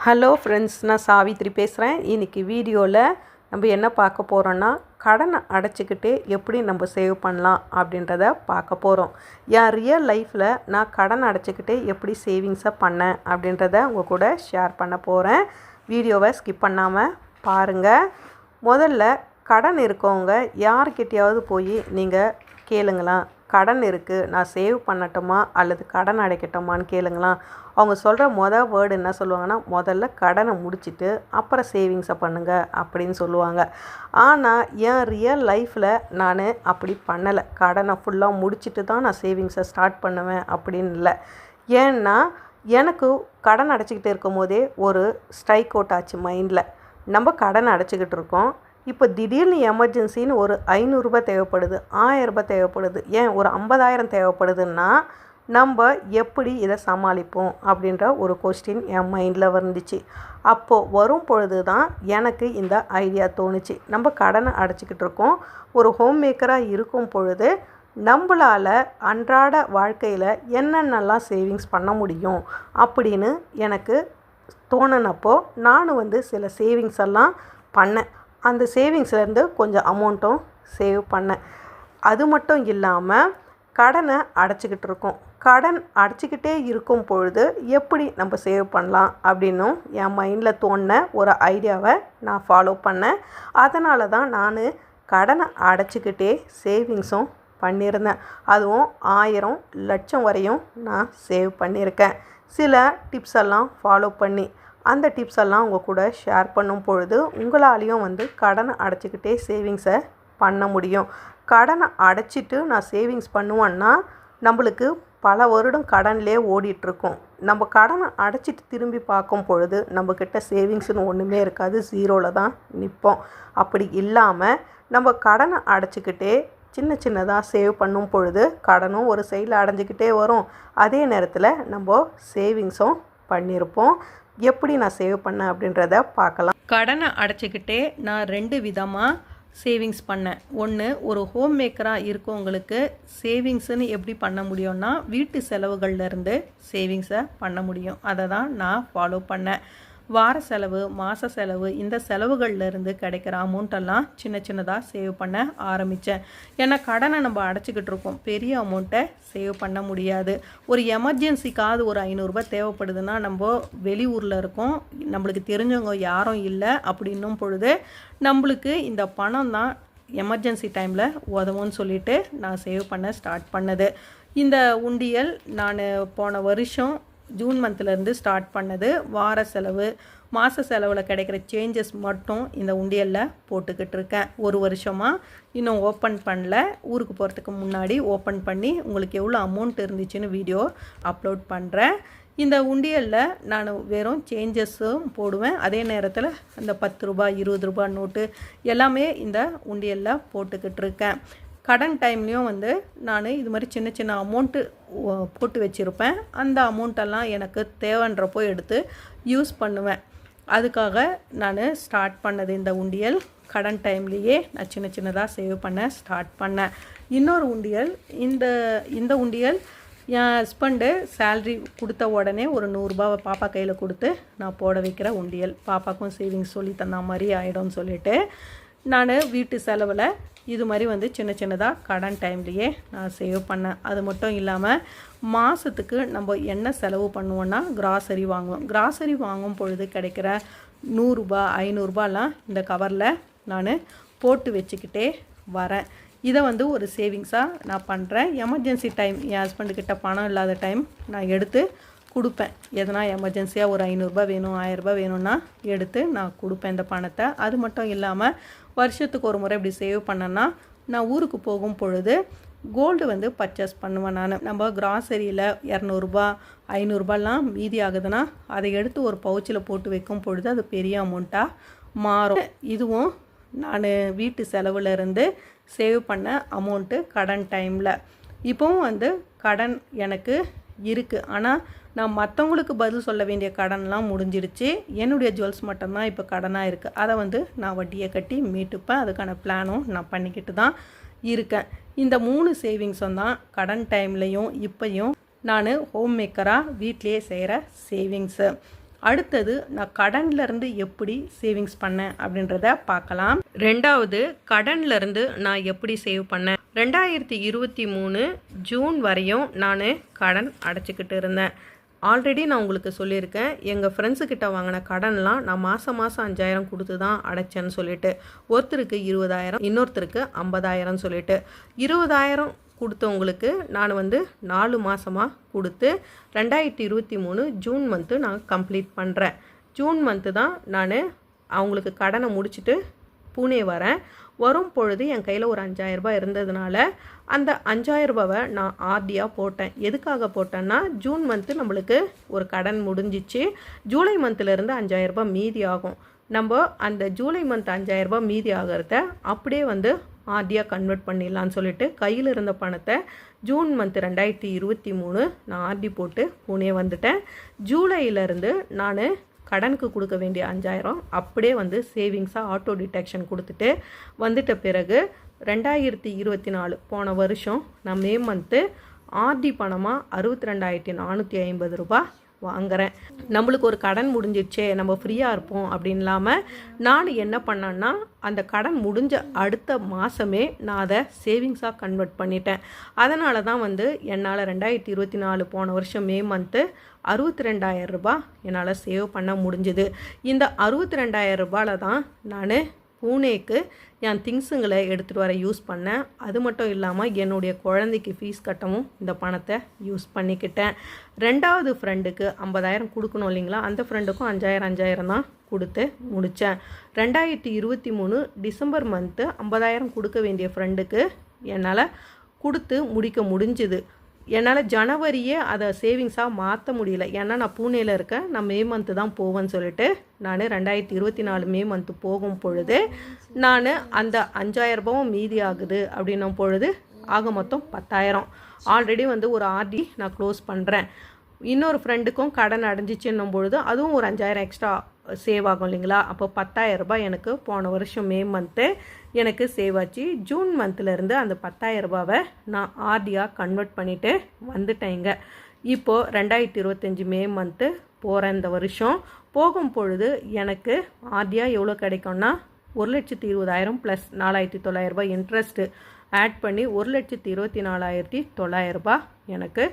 Hello friends நான் சாவித்ரி பேசுகிறேன் இன்றைக்கி வீடியோவில் நம்ம என்ன பார்க்க போகிறோன்னா கடனை அடைச்சிக்கிட்டு எப்படி நம்ம சேவ் பண்ணலாம் அப்படின்றத பார்க்க போகிறோம் என் ரியல் லைஃப்பில் நான் கடன் அடைச்சிக்கிட்டு எப்படி சேவிங்ஸை பண்ணேன் அப்படின்றத உங்கள் கூட ஷேர் பண்ண போகிறேன் வீடியோவை ஸ்கிப் பண்ணாமல் பாருங்கள் முதல்ல கடன் இருக்கவங்க யார்கிட்டயாவது போய் நீங்கள் கேளுங்களேன். கடன் இருக்குது நான் சேவ் பண்ணட்டுமா அல்லது கடன் அடைக்கட்டுமான்னு கேளுங்களாம் அவங்க சொல்கிற மொதல் வேர்டு என்ன சொல்லுவாங்கன்னா முதல்ல கடனை முடிச்சுட்டு அப்புறம் சேவிங்ஸை பண்ணுங்கள் அப்படின்னு சொல்லுவாங்க. ஆனால் என் ரியல் லைஃப்பில் நான் அப்படி பண்ணலை. கடனை ஃபுல்லாக முடிச்சிட்டு தான் நான் சேவிங்ஸை ஸ்டார்ட் பண்ணுவேன் அப்படின்னு இல்லை. ஏன்னா எனக்கு கடன் அடைச்சிக்கிட்டு இருக்கும் போதே ஒரு ஸ்ட்ரைக் அவுட் ஆச்சு மைண்டில் நம்ம கடன் அடைச்சிக்கிட்டு இருக்கோம். இப்போ திடீர்னு எமர்ஜென்சின்னு ஒரு ஐநூறுரூபா தேவைப்படுது ஆயரூபா தேவைப்படுது. ஏன் ஒரு ஐம்பதாயிரம் தேவைப்படுதுன்னா நம்ம எப்படி இதை சமாளிப்போம் அப்படின்ற ஒரு கொஸ்டின் என் மைண்டில் வந்துச்சு. அப்போது வரும் பொழுது தான் எனக்கு இந்த ஐடியா தோணுச்சு. நம்ம கடனை அடைச்சிக்கிட்டு இருக்கோம். ஒரு ஹோம் மேக்கராக இருக்கும் பொழுது நம்மளால் அன்றாட வாழ்க்கையில் என்னென்னலாம் சேவிங்ஸ் பண்ண முடியும் அப்படின்னு எனக்கு தோணுனப்போ நான் வந்து சில சேவிங்ஸ் எல்லாம் பண்ணேன். அந்த சேவிங்ஸ்லேருந்து கொஞ்சம் அமௌண்ட்டும் சேவ் பண்ணேன். அது மட்டும் இல்லாமல் கடனை அடைச்சிக்கிட்டு இருக்கோம். கடன் அடைச்சிக்கிட்டே இருக்கும் பொழுது எப்படி நம்ம சேவ் பண்ணலாம் அப்படின்னும் என் மைண்டில் தோணின ஒரு ஐடியாவை நான் ஃபாலோ பண்ணேன். அதனால தான் நான் கடனை அடைச்சிக்கிட்டே சேவிங்ஸும் பண்ணியிருந்தேன். அதுவும் ஆயிரம் லட்சம் வரையும் நான் சேவ் பண்ணியிருக்கேன். சில டிப்ஸ் எல்லாம் ஃபாலோ பண்ணி அந்த டிப்ஸ் எல்லாம் உங்கள் கூட ஷேர் பண்ணும் பொழுது உங்களாலேயும் வந்து கடனை அடைச்சிக்கிட்டே சேவிங்ஸை பண்ண முடியும். கடனை அடைச்சிட்டு நான் சேவிங்ஸ் பண்ணுவேன்னா நம்மளுக்கு பல வருடம் கடன்லே ஓடிட்டுருக்கோம். நம்ம கடனை அடைச்சிட்டு திரும்பி பார்க்கும் பொழுது நம்மக்கிட்ட சேவிங்ஸ்னு ஒன்றுமே இருக்காது. ஜீரோவில் தான் நிற்போம் அப்படி இல்லாமல் நம்ம கடனை அடைச்சிக்கிட்டே சின்ன சின்னதாக சேவ் பண்ணும் பொழுது கடனும் ஒரு சைடில் அடைஞ்சிக்கிட்டே வரும். அதே நேரத்தில் நம்ம சேவிங்ஸும் பண்ணியிருப்போம். எப்படி நான் சேவ் பண்ணேன் அப்படின்றத பார்க்கலாம். கடனை அடைச்சிக்கிட்டே நான் ரெண்டு விதமாக சேவிங்ஸ் பண்ணேன். ஒன்று ஒரு ஹோம் மேக்கராக இருக்கவங்களுக்கு சேவிங்ஸ்னு எப்படி பண்ண முடியும்னா வீட்டு செலவுகள்லேருந்து சேவிங்ஸை பண்ண முடியும். அதை தான் நான் ஃபாலோ பண்ணேன். வார செலவு மாத செலவு இந்த செலவுகள்லேருந்து கிடைக்கிற அமௌண்ட்டெல்லாம் சின்ன சின்னதாக சேவ் பண்ண ஆரம்பித்தேன் ஏன்னா கடனை நம்ம அடைச்சிக்கிட்டு இருக்கோம். பெரிய அமௌண்ட்டை சேவ் பண்ண முடியாது. ஒரு எமர்ஜென்சிக்காவது ஒரு ஐநூறுரூபா தேவைப்படுதுன்னா நம்ம வெளியூரில் இருக்கோம். நம்மளுக்கு தெரிஞ்சவங்க யாரும் இல்லை அப்படின்னும் பொழுது நம்மளுக்கு இந்த பணம் தான் எமர்ஜென்சி டைமில் உதவும்னு சொல்லிட்டு நான் சேவ் பண்ண ஸ்டார்ட் பண்ணது. இந்த உண்டியல் நான் போன வருஷம் ஜூன் மந்த்லேருந்து ஸ்டார்ட் பண்ணது. வார செலவு மாத செலவில் கிடைக்கிற சேஞ்சஸ் மட்டும் இந்த உண்டியலில் போட்டுக்கிட்டு இருக்கேன். ஒரு வருஷமாக இன்னும் ஓப்பன் பண்ணல. ஊருக்கு போகிறதுக்கு முன்னாடி ஓப்பன் பண்ணி உங்களுக்கு எவ்வளோ அமௌண்ட் இருந்துச்சுன்னு வீடியோ அப்லோட் பண்ணுறேன் இந்த உண்டியலில் நான் வெறும் சேஞ்சஸும் போடுவேன். அதே நேரத்தில் அந்த பத்து ரூபாய் இருபது ரூபாய் நோட்டு எல்லாமே இந்த உண்டியலில் போட்டுக்கிட்டு இருக்கேன். கடன் டைம்லேயும் வந்து நான் இது மாதிரி சின்ன சின்ன அமௌண்ட்டு போட்டு வச்சுருப்பேன். அந்த அமௌண்ட்டெல்லாம் எனக்கு தேவைன்றப்போ எடுத்து யூஸ் பண்ணுவேன். அதுக்காக நான் ஸ்டார்ட் பண்ணது இந்த உண்டியல். கடன் டைம்லேயே நான் சின்ன சின்னதாக சேவ் பண்ண ஸ்டார்ட் பண்ணேன். இன்னொரு உண்டியல் இந்த இந்த உண்டியல் என் ஹஸ்பண்டு சேல்ரி கொடுத்த உடனே ஒரு நூறுரூபாவை பாப்பா கையில் கொடுத்து நான் போட வைக்கிற உண்டியல். பாப்பாக்கும் சேவிங்ஸ் சொல்லி தந்த மாதிரி ஆகிடும்னு சொல்லிட்டு நான் வீட்டு செலவில் இது மாதிரி வந்து சின்ன சின்னதாக கடன் டைம்லேயே நான் சேவ் பண்ணேன். அது மட்டும் இல்லாமல் மாதத்துக்கு நம்ம என்ன செலவு பண்ணுவோன்னா கிராசரி வாங்குவோம். கிராசரி வாங்கும் பொழுது கிடைக்கிற நூறுரூபா ஐநூறுரூபாலாம் இந்த கவரில் நான் போட்டு வச்சுக்கிட்டே வரேன். இதை வந்து ஒரு சேவிங்ஸாக நான் பண்ணுறேன் எமர்ஜென்சி டைம் என் ஹஸ்பண்டுக்கிட்ட பணம் இல்லாத டைம் நான் எடுத்து கொடுப்பேன். எதனா எமர்ஜென்சியாக ஒரு ஐநூறுரூபா வேணும் ஆயிரரூபா வேணும்னா எடுத்து நான் கொடுப்பேன் இந்த பணத்தை. அது மட்டும் இல்லாமல் வருஷத்துக்கு ஒரு முறை இப்படி சேவ் பண்ணேன்னா நான் ஊருக்கு போகும் பொழுது கோல்டு வந்து பர்ச்சேஸ் பண்ணுவேன் நான். நம்ம கிராசரியில் இரநூறுபா ஐநூறுரூபாலாம் மீதி ஆகுதுன்னா அதை எடுத்து ஒரு பவுச்சில் போட்டு வைக்கும் பொழுது அது பெரிய அமௌண்ட்டாக மாறும். இதுவும் நான் வீட்டு செலவில் இருந்து சேவ் பண்ண அமௌண்ட்டு கடன் டைமில் இப்போவும் வந்து கடன் எனக்கு இருக்குது ஆனால் நான் மற்றவங்களுக்கு பதில் சொல்ல வேண்டிய கடன்லாம் முடிஞ்சிடுச்சு. என்னுடைய ஜுவல்ஸ் மட்டும்தான் இப்போ கடனாக இருக்குது அதை வந்து நான் வட்டியை கட்டி மீட்டுப்பேன். அதுக்கான பிளானும் நான் பண்ணிக்கிட்டு தான் இருக்கேன். இந்த மூணு சேவிங்ஸும் தான் கடன் டைம்லையும் இப்பையும் நான் ஹோம் மேக்கராக வீட்லேயே செய்கிற சேவிங்ஸு. அடுத்தது நான் கடன்லேருந்து எப்படி சேவிங்ஸ் பண்ணேன் அப்படின்றத பார்க்கலாம். ரெண்டாவது கடன்லேருந்து நான் எப்படி சேவ் பண்ணேன்? ரெண்டாயிரத்தி இருபத்தி மூணு ஜூன் வரையும் நான் கடன் அடைச்சிக்கிட்டு இருந்தேன். ஆல்ரெடி நான் உங்களுக்கு சொல்லியிருக்கேன் எங்கள் ஃப்ரெண்ட்ஸுக்கிட்ட வாங்கின கடன்லாம் நான் மாதம் மாதம் அஞ்சாயிரம் கொடுத்து தான் அடைச்சேன்னு சொல்லிட்டு ஒருத்தருக்கு இருபதாயிரம் இன்னொருத்தருக்கு ஐம்பதாயிரம் சொல்லிட்டு. இருபதாயிரம் கொடுத்தவங்களுக்கு நான் வந்து நாலு மாதமாக கொடுத்து ரெண்டாயிரத்தி இருபத்தி மூணு ஜூன் மந்த்து நான் கம்ப்ளீட் பண்ணுறேன் ஜூன் மந்த்து தான் நான் அவங்களுக்கு கடனை முடிச்சுட்டு பூனே வரேன். வரும் பொழுது என் கையில் ஒரு அஞ்சாயிரரூபா இருந்ததுனால அந்த அஞ்சாயிரரூபாவை நான் ஆர்டியாக போட்டேன். எதுக்காக போட்டேன்னா ஜூன் மந்த்து நம்மளுக்கு ஒரு கடன் முடிஞ்சிச்சு. ஜூலை மந்த்துலேருந்து அஞ்சாயிரரூபா மீதி ஆகும். நம்ம அந்த ஜூலை மந்த் அஞ்சாயிரரூபா மீதி ஆகிறத அப்படியே வந்து ஆர்டியாக கன்வெர்ட் பண்ணிடலான்னு சொல்லிட்டு கையில் இருந்த பணத்தை ஜூன் மந்த் ரெண்டாயிரத்தி இருபத்தி மூணு நான் ஆர்டி போட்டு பூனே வந்துட்டேன். ஜூலையிலேருந்து நான் கடனுக்கு கொடுக்க வேண்டிய அஞ்சாயிரம் அப்படியே வந்து சேவிங்ஸாக ஆட்டோ டிடெக்ஷன் கொடுத்துட்டு வந்துட்ட பிறகு ரெண்டாயிரத்தி இருபத்தி நாலு போன வருஷம் நான் மே மந்த்து ஆர்டி பணமாக அறுபத்தி ரெண்டாயிரத்தி நானூற்றி ஐம்பது ரூபாய் வாங்குறேன். நம்மளுக்கு ஒரு கடன் முடிஞ்சிடுச்சே நம்ம ஃப்ரீயாக இருப்போம் அப்படின்னு இல்லாமல் நான் என்ன பண்ணேன்னா அந்த கடன் முடிஞ்ச அடுத்த மாதமே நான் அதை சேவிங்ஸாக கன்வெர்ட் பண்ணிட்டேன். அதனால தான் வந்து என்னால் ரெண்டாயிரத்தி இருபத்தி நாலு போன வருஷம் மே மந்த்து அறுபத்தி ரெண்டாயிரம் ரூபாய் என்னால் சேவ் பண்ண முடிஞ்சுது. இந்த அறுபத்தி ரெண்டாயிரம் ரூபாயில் தான் நான் பூனேக்கு என் திங்ஸுங்களை எடுத்துகிட்டு வர யூஸ் பண்ணேன். அது மட்டும் இல்லாமல் என்னுடைய குழந்தைக்கு ஃபீஸ் கட்டவும் இந்த பணத்தை யூஸ் பண்ணிக்கிட்டேன். ரெண்டாவது ஃப்ரெண்டுக்கு ஐம்பதாயிரம் கொடுக்கணும் இல்லைங்களா? அந்த ஃப்ரெண்டுக்கும் அஞ்சாயிரம் அஞ்சாயிரம் தான் கொடுத்து முடித்தேன் ரெண்டாயிரத்தி இருபத்தி மூணு டிசம்பர் மந்த்து ஐம்பதாயிரம் கொடுக்க வேண்டிய ஃப்ரெண்டுக்கு என்னால் கொடுத்து முடிக்க முடிஞ்சுது. என்னால் ஜனவரியே அதை சேவிங்ஸாக மாற்ற முடியல. ஏன்னா நான் பூனேயில் இருக்கேன். நான் மே மந்த்து தான் போவேன்னு சொல்லிட்டு நான் ரெண்டாயிரத்தி இருபத்தி நாலு மே மந்த்து போகும் பொழுது நான் அந்த அஞ்சாயிரரூபாவும் மீதி ஆகுது அப்படின்னும் பொழுது ஆக மொத்தம் பத்தாயிரம். ஆல்ரெடி வந்து ஒரு ஆர்டி நான் க்ளோஸ் பண்ணுறேன் இன்னொரு ஃப்ரெண்டுக்கும் கடன் அடைஞ்சிச்சுன்னும் பொழுது அதுவும் ஒரு அஞ்சாயிரம் எக்ஸ்ட்ரா சேவ் ஆகும் இல்லைங்களா? அப்போ பத்தாயிரம் ரூபாய் எனக்கு போன வருஷம் மே மந்த்து எனக்கு சேவ் ஆச்சு. ஜூன் மந்த்லேருந்து அந்த பத்தாயிரம் ரூபாவை நான் ஆர்டியாக கன்வெர்ட் பண்ணிவிட்டு வந்துட்டேங்க. இப்போது ரெண்டாயிரத்தி இருபத்தஞ்சி மே மந்த்து போகிற இந்த வருஷம். போகும் பொழுது எனக்கு ஆர்டியாக எவ்வளோ கிடைக்கும்னா ஒரு லட்சத்தி இருபதாயிரம் ப்ளஸ் நாலாயிரத்தி தொள்ளாயிரரூபா இன்ட்ரெஸ்ட்டு ஆட் பண்ணி ஒரு லட்சத்தி இருபத்தி நாலாயிரத்தி தொள்ளாயிரரூபா எனக்கு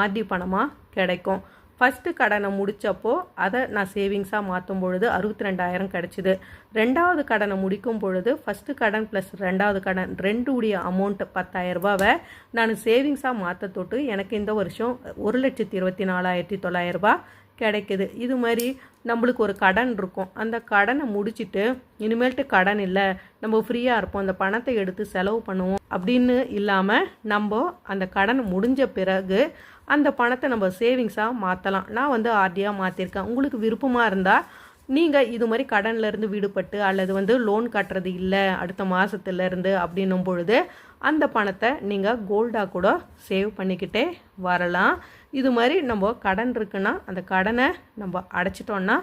ஆர்டி பணமாக கிடைக்கும். ஃபஸ்ட்டு கடனை முடித்தப்போ அதை நான் சேவிங்ஸாக மாற்றும் பொழுது அறுபத்தி ரெண்டாயிரம் கிடச்சிது. ரெண்டாவது கடனை முடிக்கும் பொழுது ஃபஸ்ட்டு கடன் ப்ளஸ் ரெண்டாவது கடன் ரெண்டுடைய அமௌண்ட் பத்தாயிரரூபாவை நான் சேவிங்ஸாக மாற்ற தொட்டு எனக்கு இந்த வருஷம் ஒரு லட்சத்தி இருபத்தி நாலாயிரத்தி தொள்ளாயிரரூபா கிடைக்குது. இது மாதிரி நம்மளுக்கு ஒரு கடன் இருக்கும். அந்த கடனை முடிச்சுட்டு இனிமேல்ட்டு கடன் இல்லை. நம்ம ஃப்ரீயாக இருப்போம். அந்த பணத்தை எடுத்து செலவு பண்ணுவோம் அப்படின்னு இல்லாமல் நம்ம அந்த கடன் முடிஞ்ச பிறகு அந்த பணத்தை நம்ம சேவிங்ஸாக மாற்றலாம் நான் வந்து ஆர்டியாக மாற்றிருக்கேன் உங்களுக்கு விருப்பமாக இருந்தால் நீங்கள் இது மாதிரி கடன்லேருந்து விடுபட்டு அல்லது வந்து லோன் கட்டுறது இல்லை அடுத்த மாதத்துலேருந்து அப்படின்னும் பொழுது அந்த பணத்தை நீங்கள் கோல்டாக கூட சேவ் பண்ணிக்கிட்டே வரலாம். இது மாதிரி நம்ம கடன் இருக்குன்னா அந்த கடனை நம்ம அடைச்சிட்டோன்னா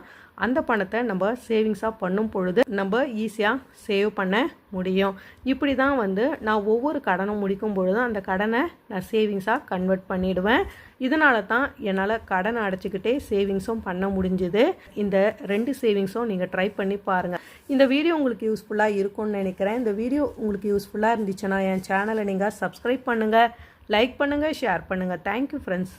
அந்த பணத்தை நம்ம சேவிங்ஸாக பண்ணும் பொழுது நம்ம ஈஸியாக சேவ் பண்ண முடியும். இப்படி தான் வந்து நான் ஒவ்வொரு கடனும் முடிக்கும் பொழுதும் அந்த கடனை நான் சேவிங்ஸாக கன்வெர்ட் பண்ணிவிடுவேன் இதனால தான் என்னால் கடனை அடைச்சிக்கிட்டே சேவிங்ஸும் பண்ண முடிஞ்சுது. இந்த ரெண்டு சேவிங்ஸும் நீங்கள் ட்ரை பண்ணி பாருங்கள் இந்த வீடியோ உங்களுக்கு யூஸ்ஃபுல்லாக இருக்கும்னு நினைக்கிறேன். இந்த வீடியோ உங்களுக்கு யூஸ்ஃபுல்லாக இருந்துச்சுன்னா என் சேனலை நீங்கள் சப்ஸ்கிரைப் பண்ணுங்கள் லைக் பண்ணுங்கள் ஷேர் பண்ணுங்கள் தேங்க்யூ ஃப்ரெண்ட்ஸ்